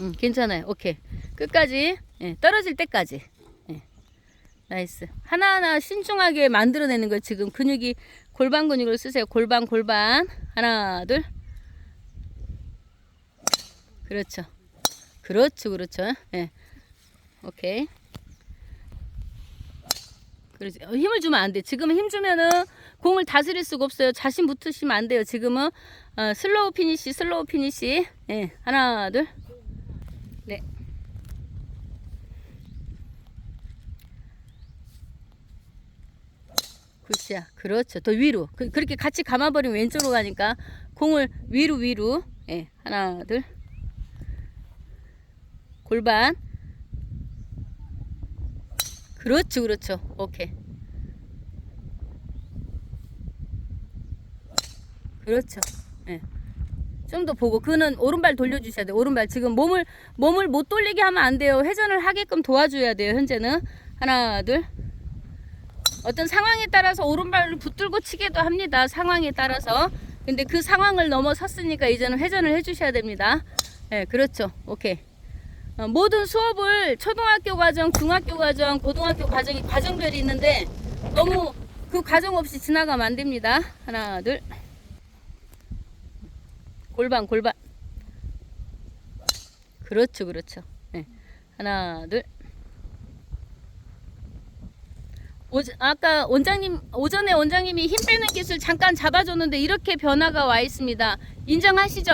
음, 괜찮아요. 오케이. 끝까지. 예, 떨어질 때까지. 예. 나이스. 하나하나 신중하게 만들어내는 거 지금 근육이 골반 근육을 쓰세요. 골반, 골반. 하나, 둘. 그렇죠. 그렇죠, 그렇죠. 예. 오케이. 그렇지. 어, 힘을 주면 안 돼. 지금 힘 주면은 공을 다스릴 수가 없어요. 자신 붙으시면 안 돼요. 지금은 어, 슬로우 피니시, 슬로우 피니시. 예. 하나, 둘. 네. 굿이야. 그렇죠. 더 위로. 그, 그렇게 같이 감아버리면 왼쪽으로 가니까 공을 위로 위로. 예. 하나, 둘. 골반. 그렇죠, 그렇죠. 오케이. 그렇죠. 예. 좀 더 보고 그는 오른발 돌려주셔야 돼요. 오른발 지금 몸을 몸을 못 돌리게 하면 안 돼요. 회전을 하게끔 도와줘야 돼요. 현재는 하나 둘. 어떤 상황에 따라서 오른발을 붙들고 치기도 합니다. 상황에 따라서. 근데 그 상황을 넘어섰으니까 이제는 회전을 해주셔야 됩니다. 예, 그렇죠. 오케이. 어, 모든 수업을 초등학교 과정, 중학교 과정, 고등학교 과정이 과정별이 있는데 너무 그 과정 없이 지나가면 안 됩니다. 하나, 둘. 골반, 골반. 그렇죠, 그렇죠. 네. 하나, 둘. 오, 아까 원장님 오전에 원장님이 힘 빼는 기술 잠깐 잡아줬는데 이렇게 변화가 와 있습니다. 인정하시죠?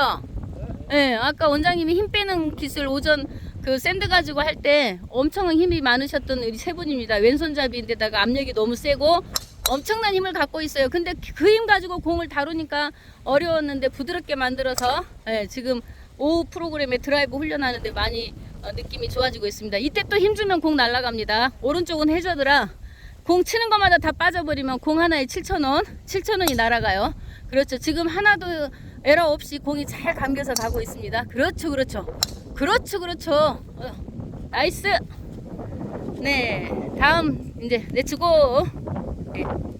네, 아까 원장님이 힘 빼는 기술 오전 그 샌드 가지고 할 때 엄청 힘이 많으셨던 우리 세 분입니다. 왼손잡이인데다가 압력이 너무 세고 엄청난 힘을 갖고 있어요. 근데 그 힘 가지고 공을 다루니까 어려웠는데 부드럽게 만들어서 예, 지금 오후 프로그램에 드라이브 훈련하는데 많이 어, 느낌이 좋아지고 있습니다. 이때 또 힘 주면 공 날아갑니다. 오른쪽은 해저드라 공 치는 것마다 다 빠져버리면 공 하나에 7,000원, 7,000원이 날아가요. 그렇죠. 지금 하나도 에러 없이 공이 잘 감겨서 가고 있습니다. 그렇죠, 그렇죠. 그렇죠, 그렇죠. 어, 나이스. 네, 다음 이제 렛츠고. 네.